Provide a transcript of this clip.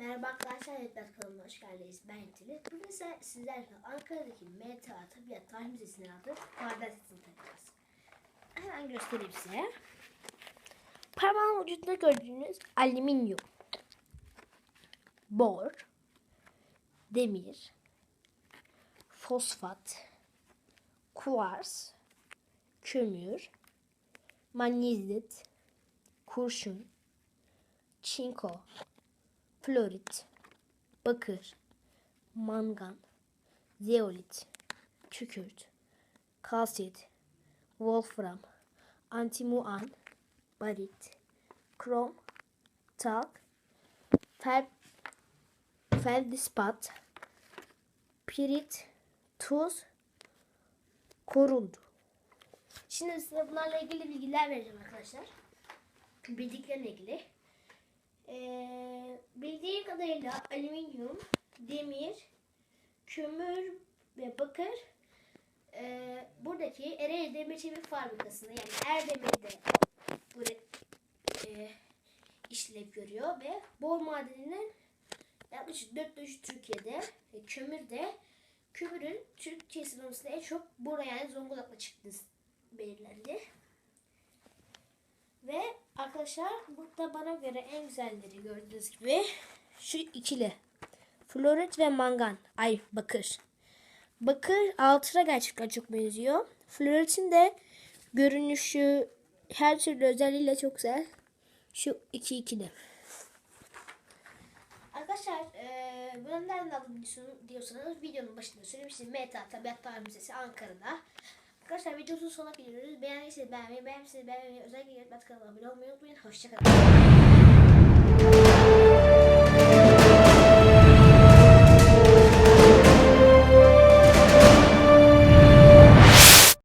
Merhaba arkadaşlar, Yetmez kanalına hoş geldiniz. Ben Yetili. Bugün ise sizlerle Ankara'daki MTA Tabiat Tarih Müzesi'ne aldık. Bardak sesini takacağız. Hemen göstereyim size. Parmağın ucunda gördüğünüz alüminyum, bor, demir, fosfat, kuvars, kömür, magnezyit, kurşun, çinko, florit, bakır, mangan, zeolit, kükürt, kalsit, wolfram, antimuan, barit, krom, talk, fel, feldispat, pirit, tuz, korundu. Şimdi size bunlarla ilgili bilgiler vereceğim arkadaşlar. Bildiklerine ilgili. Ee, kadarıyla alüminyum, demir, kömür ve bakır ee, buradaki Ereğli Demir Çevik Fabrikası'nda yani Erdemir'de burada e, işlev görüyor ve bor madeninin yaklaşık 4 Türkiye'de ve kömür de kömürün Türkiye sınırında en çok Bora yani Zonguldak'la çıktığı belirlendi. Ve arkadaşlar burada bana göre en güzelleri gördüğünüz gibi şu ikili. Florit ve mangan. Ay bakır. Bakır altına gerçekten çok benziyor. Florit'in de görünüşü her türlü özelliğiyle çok güzel. Şu iki ikili. Arkadaşlar eee bunu nereden aldım diyorsanız videonun başında söylemiştim. Meta Tabiat Tarih Müzesi Ankara'da. Arkadaşlar videomuzun sonuna geliyoruz. Beğendiyseniz beğenmeyi, beğenmişseniz beğenmeyi, özellikle Yetmez kanalına abone olmayı unutmayın. Hoşçakalın.